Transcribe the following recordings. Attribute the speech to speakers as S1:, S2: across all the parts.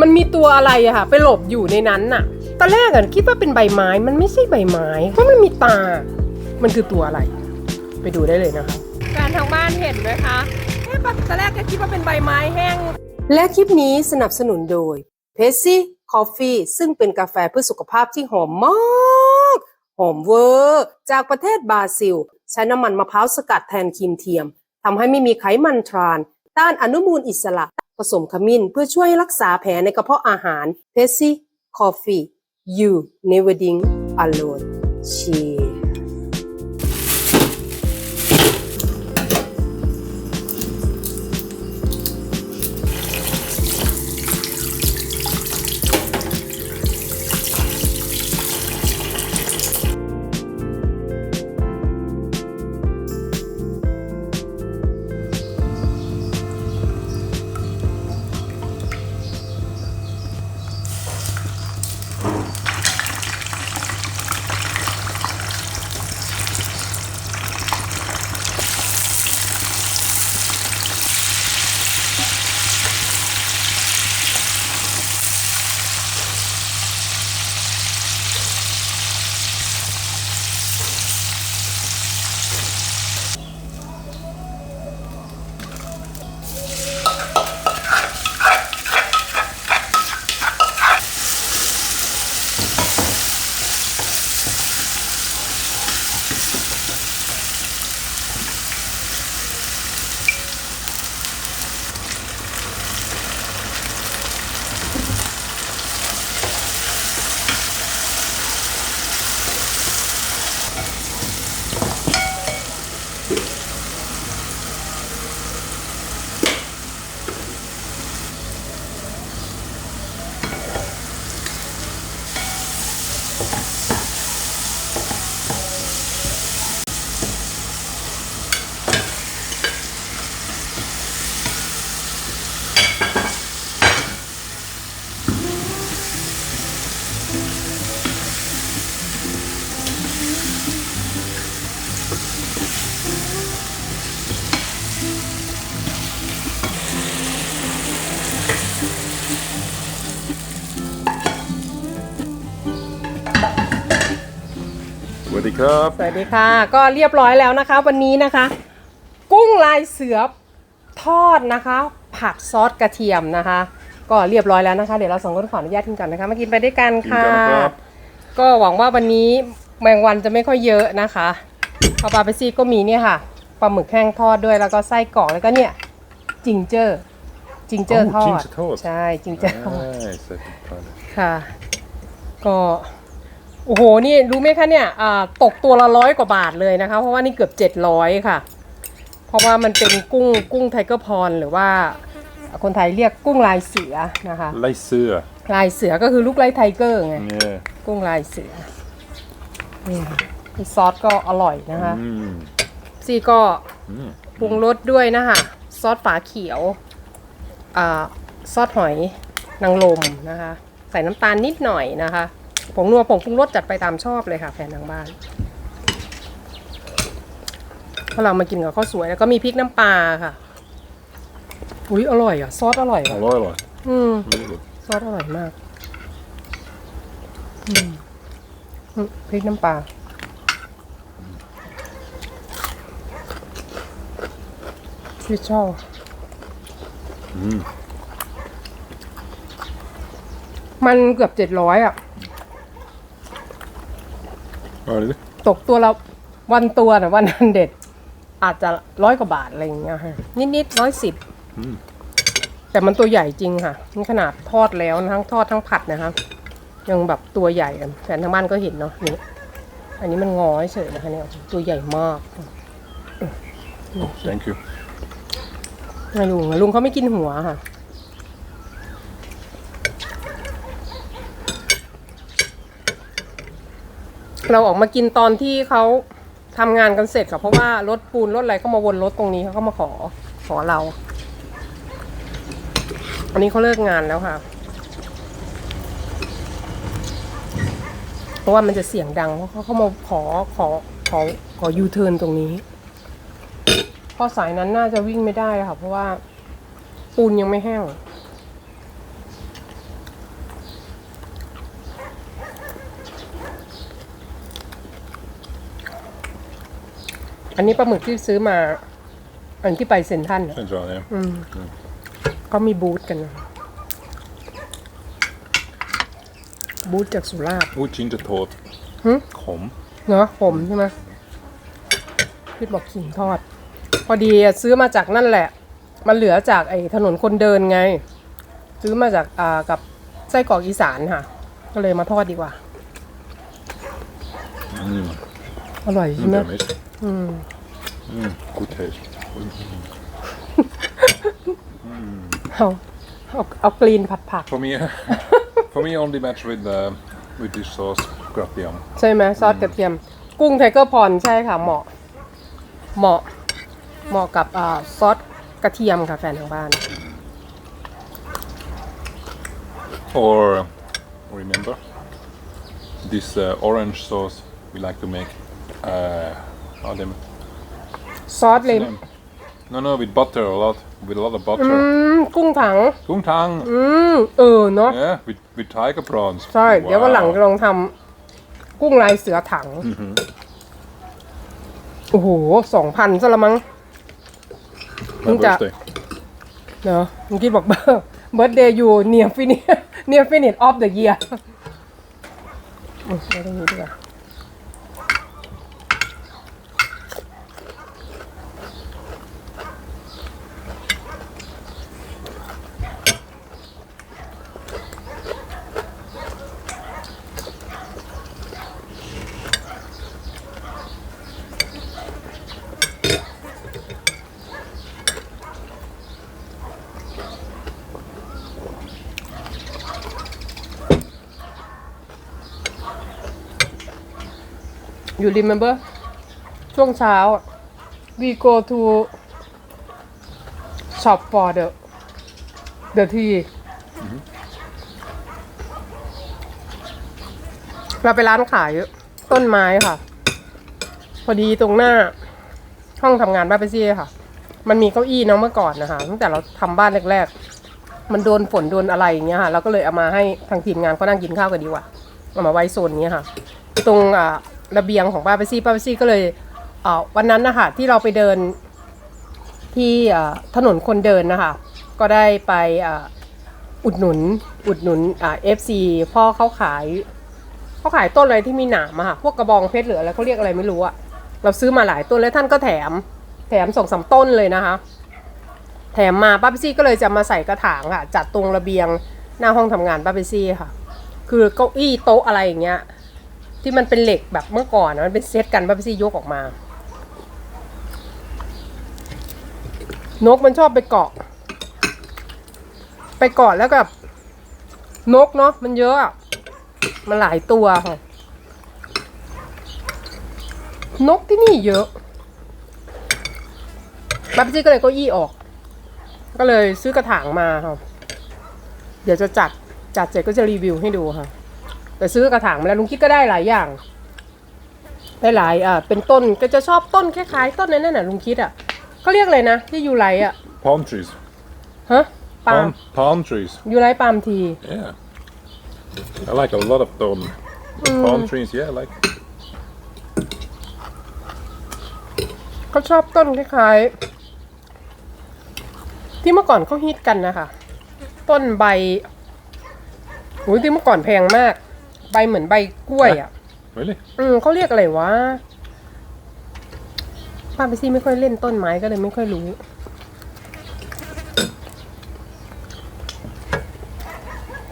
S1: มันมีตัวอะไรอะค่ะ ไปหลบอยู่ในนั้นน่ะ ตอนแรกอะคิดว่าเป็นใบไม้ มันไม่ใช่ใบไม้ เพราะมันมีตา มันคือตัวอะไร ไปดูได้เลยนะคะแฟนทางบ้านเห็นไหมคะเอ๊ะตอนแรกก็คิดว่าเป็นใบไม้แห้ง และคลิปนี้สนับสนุนโดยเพสซี่คอฟฟี่ซึ่งเป็นกาแฟเพื่อสุขภาพที่หอมมากหอมเวอร์จากประเทศบราซิล ใช้น้ำมันมะพร้าวสกัดแทนครีมเทียมทำให้ไม่มีไขมันทราน ต้านอนุมูลอิสระผ สมขมิ้น เพื่อช่วยรักษาแผลในกระเพาะอาหาร p e s s y Coffee you never drink alone cheers
S2: ครับ
S1: สวัสดีค่ะ ก็เรียบร้อยแล้วนะคะ วันนี้นะคะ กุ้งลายเสือทอดนะคะ ผัดซอสกระเทียมนะคะ ก็เรียบร้อยแล้วนะคะ เดี๋ยวเราสองคนขออนุญาตกินก่อนนะคะมากินไปด้วยกันค่ะ
S2: กินกันครับ
S1: ก็หวังว่าวันนี้แมงวันจะไม่ค่อยเยอะนะคะเอาปลาไปซี่ก็มีเนี่ยค่ะปลาหมึกแห้งทอดด้วยแล้วก็ไส้กรอกแล้วก็เนี่ยจิงเจอร์จิงเจอร์ทอ
S2: จิง
S1: ด
S2: เจอร์ทอด
S1: ใช่จิงเจอร์ทอด
S2: Nice, I can find it.
S1: ค่ะ ก็ โอ้โห นี่รู้ไหมคะเนี่ยอ่าตกตัวละร้อยกว่าบาทเลยนะคะ เพราะว่านี่เกือบเจ็ดร้อยค่ะ เพราะว่ามันเป็นกุ้งกุ้งไทเกอร์พรหรือว่าคนไทยเรียกกุ้งลายเสือนะคะ
S2: ไล่เสื้อ
S1: ลายเสือก็คือลูกไล่ไทเกอร์ไง
S2: เนี่ย
S1: กุ้งลายเสือนี่ค่ะซอสก็อร่อยนะคะ
S2: อืม
S1: ซี่ก็
S2: อืม
S1: ปรุงรสด้วยนะคะซอสฝาเขียวอ่าซอสหอยนางรมนะคะ ใส่น้ำตาลนิดหน่อยนะคะ ผงนัวผงปรุงรสจัดไปตามชอบเลยค่ะแฟนทางบ้านพอเรามากินกับข้าวสวยแล้วก็มีพริกน้ำปลาค่ะอุ้ยอร่อยอะ ซอสอร่อย
S2: อ
S1: อะ
S2: ร่อยอร่อย
S1: อืม
S2: really good
S1: ซอสอร่อยมากอืมอืมพริกน้ำปลา ฟิชชอล
S2: อืม
S1: มันเกือบเจ็ดร้อยอะ
S2: อะไรดิ
S1: ตกตัวละวันตัวนะวันนั้นเด็ด อาจจะร้อยกว่าบาทอะไรอย่างเงี้ยค่ะนิดๆร้อยสิบ
S2: อืม
S1: แต่มันตัวใหญ่จริงค่ะนี่ขนาดทอดแล้วนะทั้งทอดทั้งผัดนะคะยังแบบตัวใหญ่อะแฟนทางบ้านก็เห็นเนาะนี่อันนี้มันงอเฉยๆนะคะเนี่ยตัวใหญ่มาก
S2: thank you
S1: ไม่ลุงอะลุงเขาไม่กินหัวค่ะ เราออกมากินตอนที่เขาทำงานกันเสร็จค่ะเพราะว่ารถปูนรถอะไรก็มาวนรถตรงนี้เขาก็มาขอขอเรา อันนี้เขาเลิกงานแล้วค่ะ เพราะว่ามันจะเสียงดังเพราะเขาเข้ามาขอขอขอขอยูเทิร์นตรงนี้เพราะสายนั้นน่าจะวิ่งไม่ได้ค่ะ เพราะว่าปูนยังไม่แห้ง อันนี้ปลาหมึกที่ซื้อมา อันที่ไปเซ็นทรัลน่ะ
S2: Centraal, ja.
S1: อืมก็มีบูธกันนะบูธจากสุราษฎร์
S2: Oeh, ginger toot.
S1: Hm?
S2: Kom.
S1: เนาะผมใช่ไหมพี่บอกขิงทอด พอดีอะซื้อมาจากนั่นแหละ มันเหลือจากไอ้ถนนคนเดินไง ซื้อมาจากอ่ากับไส้กรอกอีสานค่ะ ก็เลยมาทอดดีกว่า
S2: Mm.
S1: อร่อยใช่ไหม
S2: Mm, mis.
S1: อืม
S2: Mm. Goed taste.
S1: เอาเอาเอากรีนผัดผัก
S2: For me, for me only match with uh, with this sauce, gratiam.
S1: ใช่ไหมซอสกระเทียม กุ้งไทเกอร์พอนใช่ค่ะ เหมาะ เหมาะ เหมาะกับอ่าซอสกระเทียมค่ะแฟนทางบ้าน
S2: Or remember this uh, orange sauce we like to make. Uh, how them?
S1: ซอสเลย
S2: name? No, no, with butter a lot, with a lot of
S1: อื
S2: butter.
S1: มกุ้งถัง
S2: Kung tang.
S1: อืมเออเนาะ
S2: Yeah, with with tiger prawns.
S1: ใช่ เดี๋ยววันหลัง
S2: Wow.
S1: จะลองทำกุ้งลายเสือถัง โอ้โหสองพันซะละมั้ง
S2: My
S1: Kung ta-
S2: birthday.
S1: เนาะเมื่อกี้บอกเบอร์เบิร์ดเดย์อยู่เนียฟินิเนียฟินิชออฟเดอะเยียร์ไม่ตรงนี้ดีกว่า you remember ช่วงเช้า we go to shop for the the tea เราไปร้านขายต้นไม้ค่ะ พอดีตรงหน้า ห้องทำงานบ้านไปซี่ค่ะ มันมีเก้าอี้เนาะเมื่อก่อนนะคะตั้งแต่เราทำบ้านแรกๆ มันโดนฝนโดนอะไรอย่างเงี้ยค่ะ เราก็เลยเอามาให้ทางทีมงานเขานั่งกินข้าวกันดีกว่าเอามาไว้โซนนี้ค่ะ ตรงอ่า ระเบียงของป้าเปซี่ป้าเปซี่ก็เลยวันนั้นนะคะที่เราไปเดินที่ถนนคนเดินนะคะก็ได้ไปอ,อุดหนุนอุดหนุนเอฟซีพ่อเขาขายเขาขายต้นอะไรที่มีหนามอะค่ะพวกกระบองเพชรหรืออะไรเขาเรียกอะไรไม่รู้อะเราซื้อมาหลายต้นแล้วท่านก็แถมแถมสองสาต้นเลยนะคะ แถมมาป้าเปซี่ก็เลยจะมาใส่กระถางค่ะจัดตรงระเบียงหน้าห้องทำงานป้าเปซี่ค่ะ คือเก้าอี้โต๊ะอะไรอย่างเงี้ย ที่มันเป็นเหล็กแบบเมื่อก่อนอะมันเป็นเซตกันป้าพี่ซี่ยกออกมา นกมันชอบไปเกาะ ไปเกาะแล้วกับ นกเนาะมันเยอะ มันหลายตัวค่ะนกที่นี่เยอะป้าพี่ซี่ก็เลยก็อี้ออก ก็เลยซื้อกระถางมาค่ะเดี๋ยวจะจัดจัดเสร็จก็จะรีวิวให้ดูค่ะ แต่ซื้อกระถางมาแล้วลุงคิดก็ได้หลายอย่างได้หลายอ่าเป็นต้นก็จะชอบต้นคล้ายๆต้นนั้นน่ะลุงคิดอะเขาเรียกอะไรนะที่ยูไลอะ
S2: Palm trees.
S1: ฮะปาล์ม
S2: Palm, palm trees.
S1: ยูไลปาล์มที
S2: Yeah. I like a lot of them. Palm trees, yeah, I like.
S1: เขาชอบต้นคล้ายๆ ที่เมื่อก่อนเขาฮิตกันนะคะ ต้นใบโอ้ยที่เมื่อก่อนแพงมาก ใบเหมือนใบกล้วยอะ
S2: Really?
S1: อืมเขาเรียกอะไรวะป้าไปซี่ไม่ค่อยเล่นต้นไม้ก็เลยไม่ค่อยรู้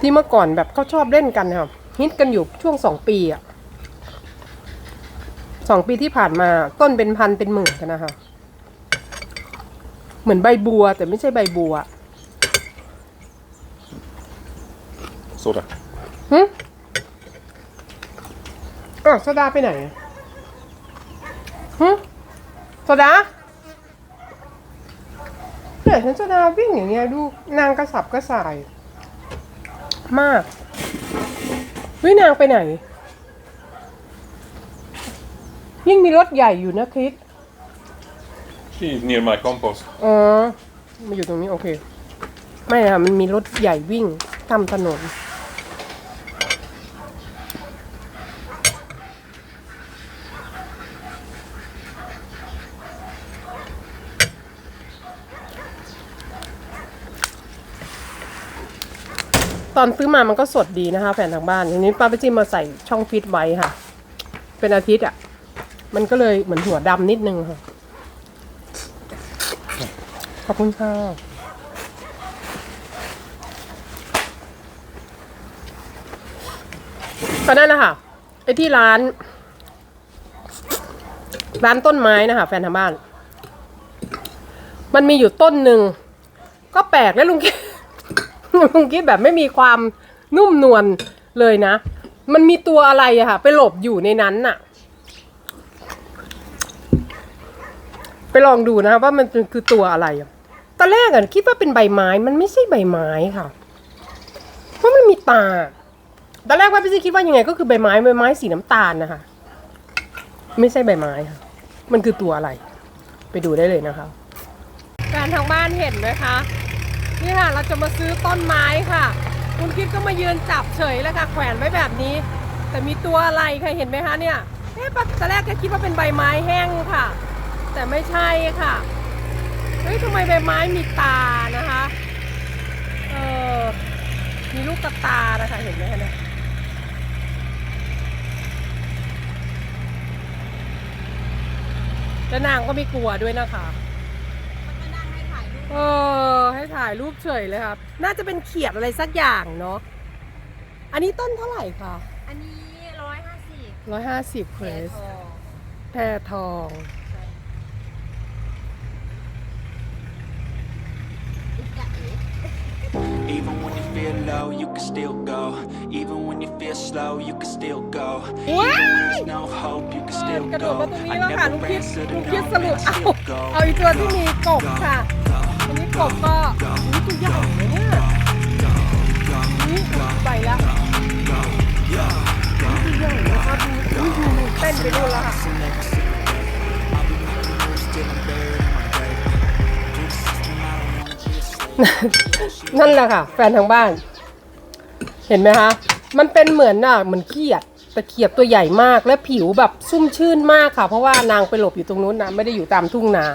S1: ที่เมื่อก่อนแบบเขาชอบเล่นกันค่ะฮิตกันอยู่ช่วงสองปีอะสองปีที่ผ่านมาต้นเป็นพันเป็นหมื่นกันนะคะเหมือนใบบัว แต่ไม่ใช่ใบบัว
S2: Soda.
S1: หึ อ้าวโซดาไปไหนอะหึโซดาเนี่ยเห็นโซดาวิ่งอย่างเงี้ยดูนางกระสับกระส่าย มากวินางไปไหน ยิ่งมีรถใหญ่อยู่นะคริส
S2: She's near my compost.
S1: อ๋อมาอยู่ตรงนี้โอเค ไม่นะมันมีรถใหญ่วิ่งตามถนน ตอนซื้อมามันก็สดดีนะคะแฟนทางบ้านทีนี้ป้าไปจิ้มมาใส่ช่องฟิตไว้ค่ะ เป็นอาทิตย์อะ มันก็เลยเหมือนหัวดำนิดนึงค่ะ ขอบคุณค่ะก็นั่นแหละค่ะไอ้ที่ร้าน ร้านต้นไม้นะคะ แฟนทางบ้าน มันมีอยู่ต้นหนึ่ง ก็แปลกแล้วลุงคิด ลุงคิดแบบไม่มีความนุ่มนวลเลยนะ มันมีตัวอะไรอะค่ะ ไปหลบอยู่ในนั้นน่ะ ไปลองดูนะคะว่ามันคือตัวอะไรตอนแรกอะคิดว่าเป็นใบไม้ มันไม่ใช่ใบไม้ค่ะ เพราะมันมีตาตอนแรกว่าพี่ซีคิดว่ายังไงก็คือใบไม้ใบไม้สีน้ำตาลนะคะ ไม่ใช่ใบไม้ค่ะ มันคือตัวอะไร ไปดูได้เลยนะคะแฟนทางบ้านเห็นไหมคะ นี่ค่ะเราจะมาซื้อต้นไม้ค่ะ คุณคิดก็มายืนจับเฉยแล้วค่ะแขวนไว้แบบนี้ แต่มีตัวอะไรใครเห็นไหมคะเนี่ยเอ๊ะตอนแรกก็คิดว่าเป็นใบไม้แห้งค่ะ แต่ไม่ใช่ค่ะเฮ้ยทำไมใบไม้มีตานะคะเออมีลูกตานะคะเห็นไหมคะเนี่ยแล้วนางก็ไม่กลัวด้วยนะคะ
S3: ก็นั่งให้ถ่ายรูป
S1: เออให้ถ่ายรูปเฉยเลยครับ น่าจะเป็นเขียดอะไรสักอย่างเนาะ อันนี้ต้นเท่าไหร่คะ
S3: อันนี้ร้อยห้าสิบ
S1: ร้อยห้าสิบเค
S3: แพ
S1: รส
S3: ทอง
S1: แพรทอง
S3: จะเอ๋
S4: Even when you feel low, you can still go. Even when you feel slow, you can still go.
S1: What?
S4: Even when there's no hope, you can
S1: เออ
S4: still
S1: กระโดด
S4: go.
S1: มาตรงนี้
S4: I
S1: แล้วค่ะ
S4: never
S1: ลุงคิด
S4: answer to
S1: ลุง
S4: no,
S1: คิดสรุป
S4: and I
S1: เอา
S4: still go.
S1: เอาอีกตัวที่มีกบค่ะอันนี้ กบก็อุ๊ยตัวใหญ่เลยเนี่ยนี่ไปแล้วนี่ตัวใหญ่นะคะดูดูเต้นไปดูแล้วค่ะนั่นแหละค่ะ แฟนทางบ้าน เห็นไหมคะ มันเป็นเหมือนน่ะเหมือนเขียดแต่เขียดตัวใหญ่มากและผิวแบบชุ่มชื่นมากค่ะ เพราะว่านางไปหลบอยู่ตรงนู้นนะไม่ได้อยู่ตามทุ่งนา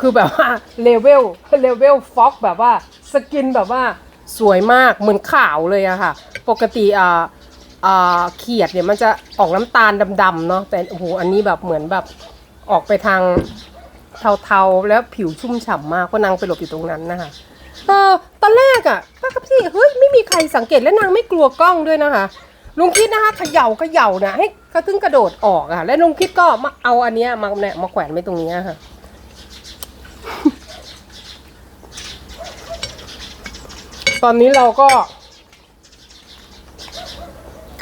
S1: คือแบบว่าเลเวลเลเวลฟ็อกแบบว่าสกินแบบว่าสวยมากเหมือนขาวเลยอะค่ะ ปกติอ่าอ่าเขียดเนี่ยมันจะออกน้ำตาลดำๆเนาะแต่โอ้โหอันนี้แบบเหมือนแบบออกไปทางเทาๆ แล้วผิวชุ่มฉ่ำมากเพราะนางไปหลบอยู่ตรงนั้นนะคะเออตอนแรกอะป้ากับพี่เฮ้ยไม่มีใครสังเกตและนางไม่กลัวกล้องด้วยนะคะลุงคิดนะคะเขย่าเขย่านะให้เขาถึงกระโดดออกอะและลุงคิดก็มาเอาอันเนี้ยมาเนี่ยมาแขวนไว้ตรงนี้ค่ะ ตอนนี้เราก็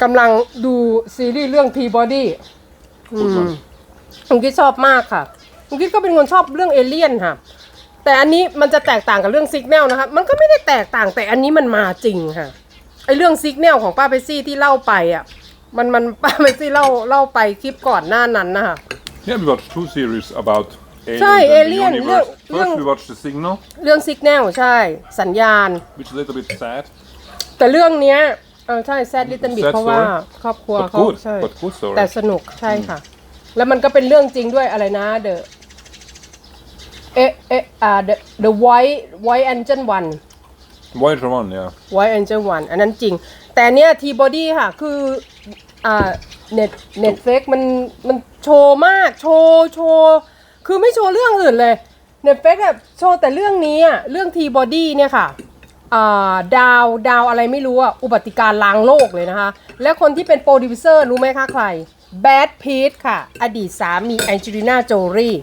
S1: กำลังดูซีรีส์เรื่อง P-Body อืมลุงคิดชอบมากค่ะลุงคิดก็เป็นคนชอบเรื่องเอเลี่ยนค่ะ แต่อันนี้มันจะแตกต่างกับเรื่องซิกแนลนะคะ มันก็ไม่ได้แตกต่างแต่อันนี้มันมาจริงค่ะไอเรื่องซิกแนลของป้าเปซี่ที่เล่าไปอะ มันมันป้าเปซี่เล่าเล่าไปคลิปก่อนหน้านั้นนะคะ
S2: Yeah, we watched two series about aliens
S1: ใช่
S2: and the
S1: alien,
S2: universe.
S1: เรื่อง
S2: First, we watched the signal,
S1: เรื่องซิกแนลใช่ สัญญาณ
S2: which is a little bit sad,
S1: แต่เรื่องเนี้ยเออใช่แซดลิตเติ้ลบิ
S2: Sad
S1: เพราะว่า
S2: story
S1: ครอบครัว
S2: but
S1: เขา
S2: good,
S1: ใช่
S2: but good story.
S1: แต่สนุกใช่ค่ะ แล้วมันก็เป็นเรื่องจริงด้วยอะไรนะ The เอะเอะอ่า The The White White Angel One
S2: Voyager One, yeah.
S1: White Angel One อันนั้นจริง แต่เนี้ยทีบอดี้ค่ะ คืออ่าเน็ตเน็ตเฟกมันมันโชว์มาก โชว์ โชว์ คือไม่โชว์เรื่องอื่นเลยเน็ตเฟกแบบโชว์แต่เรื่องนี้อะเรื่องทีบอดี้เนี่ยค่ะดาวดาวอะไรไม่รู้อะอุบัติการ์ล้างโลกเลยนะคะ และคนที่เป็นโปรดิวเซอร์รู้ไหมคะใครแบดพีทค่ะ อดีตสามีแองเจลิน่าโจลี่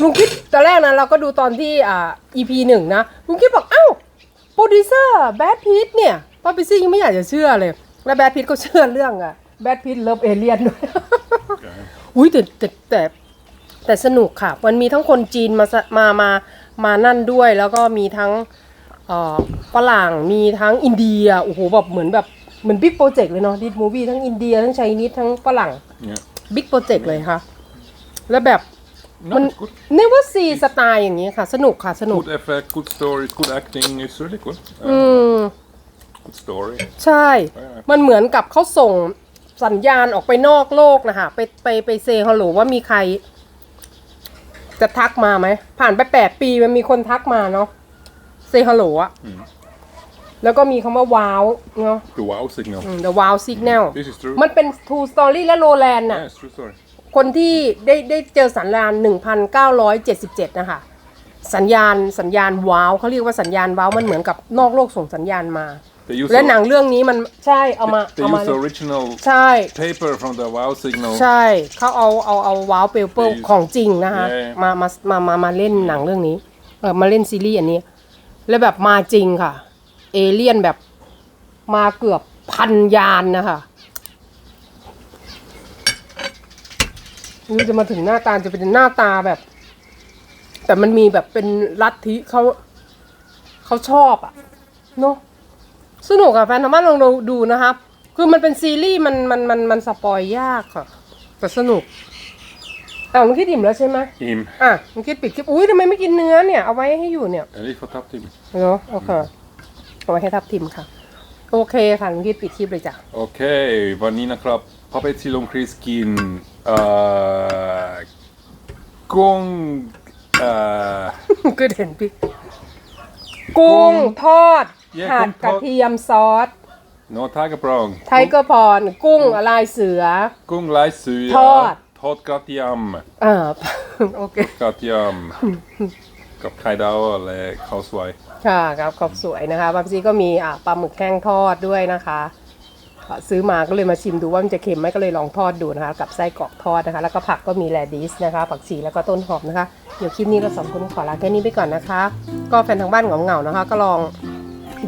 S1: ลุงคิดตอนแรกนะเราก็ดูตอนที่อ่า EP หนึ่งนะลุงคิดบอกเอ้าโปรดิวเซอร์แบดพีทเนี่ยป้าปิซี่ยังไม่อยากจะเชื่อเลย แล้วแบดพีทก็เชื่อเรื่องอะแบดพีทเลิฟเอเลียนด้วย อุ้ยแต่แต่แต่ แต่สนุกค่ะ มันมีทั้งคนจีนมาสมามามานั่นด้วย แล้วก็มีทั้งเอ่อฝรั่งมีทั้งอินเดียโอ้โหแบบเหมือนแบบเหมือนบิ๊กโปรเจกต์เลยเนาะดิสมูวี่ทั้งอินเดียทั้งไชนีสทั้งฝรั่ง
S2: Yeah.
S1: บิ๊กโปรเจกต์เลยค่ะ แล้วแบบ
S2: No,
S1: มัน
S2: it's good.
S1: เนว่าซีสไตล์อย่างนี้ค่ะ สนุกค่ะ สนุก
S2: Good effect, good stories, good acting. It's really good. Uh,
S1: อืม
S2: Good story.
S1: ใช่ มันเหมือนกับเขาส่งสัญญาณออกไปนอกโลกนะคะไปไปไปเซฮัลโหลว่ามีใคร จะทักมาไหม ผ่านไปแปดปีมันมีคนทักมาเนาะเซฮัลโหลอะแล้วก็มีคำว่าว้าวเนาะ
S2: The wow signal.
S1: อืม the wow signal
S2: This is true.
S1: มันเป็น True Story และ Lowland น่ะ
S2: Yeah, it's true story.
S1: คนที่ได้ได้เจอสัญญาณ 1977 นะคะ สัญญาณสัญญาณว้าวเขาเรียกว่าสัญญาณว้าว มันเหมือนกับนอกโลกส่งสัญญาณมา
S2: They use
S1: และ
S2: the-
S1: หนังเรื่องนี้มันใช่เอามา
S2: They
S1: เอามา
S2: use the original
S1: ใช่
S2: paper from the wow signal.
S1: ใช่เขาเอาเอาเอาว้าวเปเปอร์
S2: They-
S1: ของจริงนะคะ
S2: Yeah.
S1: มามามามามาเล่นหนังเรื่องนี้เออมาเล่นซีรีส์อันนี้ แล้วแบบมาจริงค่ะ เอเลี่ยนแบบมาเกือบพันยานนะคะนี่จะมาถึงหน้าตาจะเป็นหน้าตาแบบ แต่มันมีแบบเป็นลัทธิเขาเขาชอบอะเนาะ สนุกอะแฟนทางบ้านลองดูดูนะครับ คือมันเป็นซีรีส์มันมันมันมันสปอยยากค่ะ แต่สนุกอะมันคิดอิ่มแล้วใช่ไหม
S2: Im.
S1: อะมันคิดปิดคลิปอุ้ยทำไมไม่กินเนื้อเนี่ย เอาไว้ให้อยู่เนี่ย
S2: En for tapped him.
S1: เนาะโอเคเอาไว้ให้ทับทิมค่ะ โอเคค่ะมันคิดปิดคลิปเลยจ้ะ
S2: Okej, vad ni naklap. Pappa ett till om Kriskin. Uh, gång... Uh,
S1: ก็เห็นพี่กุ้งทอด
S2: เย้
S1: ผัด
S2: กุ้งท
S1: กระ
S2: อด
S1: เทียมซอส
S2: no tagebrang.
S1: ไทเกอร์พรกุ้งลายเสือ
S2: Gång lajsuja.
S1: Tåt.
S2: Tåt gratiam.
S1: อ่าโอเค
S2: Gratiam. กับไข่ดาวและข้าวสวย
S1: ค่ะครับขอบสวยนะคะบางทีก็มีอ่าปลาหมึกแห้งทอดด้วยนะคะอะซื้อมาก็เลยมาชิมดูว่ามันจะเค็มไหมก็เลยลองทอดดูนะคะ กับไส้กรอกทอดนะคะ แล้วก็ผักก็มีแรดิสนะคะ ผักชีแล้วก็ต้นหอมนะคะ เดี๋ยวคลิปนี้เราสองคนขอลาแค่นี้ไปก่อนนะคะ ก็แฟนทางบ้านเหงาๆนะคะ ก็ลอง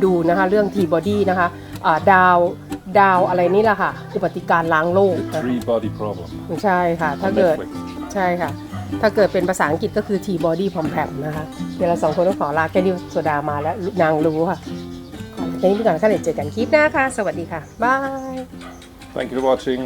S1: ดูนะคะเรื่องทีบอดี้นะคะอ่าดาวดาวอะไรนี่แหละค่ะอุบัติการล้างโลก
S2: The
S1: นะ
S2: Three Body Problem
S1: ใช่ค่ะ ถ้า
S2: on
S1: เกิด
S2: Netflix
S1: ใช่ค่ะ ถ้าเกิดเป็นภาษาอังกฤษก็คือ T-body p o m p a m นะคะ เดี๋ยวเราสองคนต้องขอลาแค่นี้โซดามาแล้วนางรู้ค่ะขอแค่นี้ไปก่อนค่ะเดี๋ยวเจอกันคลิปหน้าค่ะ สวัสดีค่ะ บาย
S2: Thank you for watching